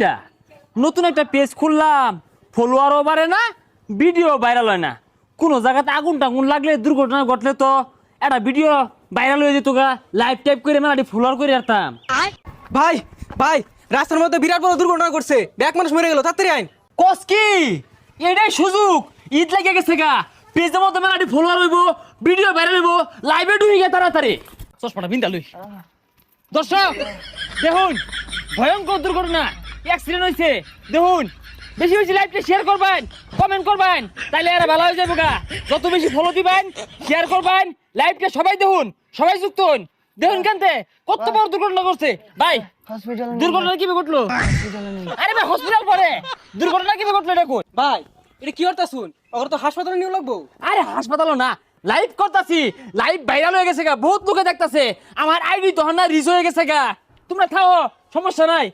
যা। নতুন একটা পেজ খুললাম ফলোয়ারও বাড়ে না ভিডিও ভাইরাল হয় না। কোনো জায়গাতে আগুন টাগুন লাগলে দুর্ঘটনা ঘটলে তো একটা ভিডিও ভাইরাল হয়ে যেত গা। লাইভ টাইপ করে মেলাটি ফলোয়ার করে আসতাম ভাই ভাই রাস্তার মধ্যে বিরাট বড় দুর্ঘটনা করছে ব্যাক মানুষ মরে গেল তাড়াতাড়ি আইন। কস কি? এটাই সুযোগ। ঈদ লাগে গেছে গা। পেজের মধ্যে মেলাটি ফলোয়ার হইব ভিডিও ভাইরাল হইব লাইভে ঢুকে তাড়াতাড়ি। চশমাটা বিন্দা লই দর্শক দেখুন। ভয়ঙ্কর দুর্ঘটনা। অ্যাক্সিডেন্ট হয়েছে দেখুন বেশি বেশি লাইভটা শেয়ার করবেন কমেন্ট করবেন তাইলে এরা ভালো হয়ে যাবে গা। যত বেশি ফলো দিবেন শেয়ার করবেন লাইভটা সবাই দেখুন সবাই যুক্ত হন। দেখুন কেনতে কত বড় দুর্ঘটনা করছে ভাই হসপিটালে দুর্ঘটনা কীভাবে ঘটলো? আরে ভাই হসপিটাল পরে। দুর্ঘটনা কীভাবে ঘটলো দেখুন ভাই এটা কি করতা শুন? ওর তো হাসপাতালে নিয়ে লাগবো। আরে হাসপাতালও না লাইভ করতাছি। লাইভ ভাইরাল হয়ে গেছে গা বহুত লোকে দেখতাছে। আমার আইডি তখন না রিচ হয়ে গেছে গা। তোমরা থাও সমস্যা নাই।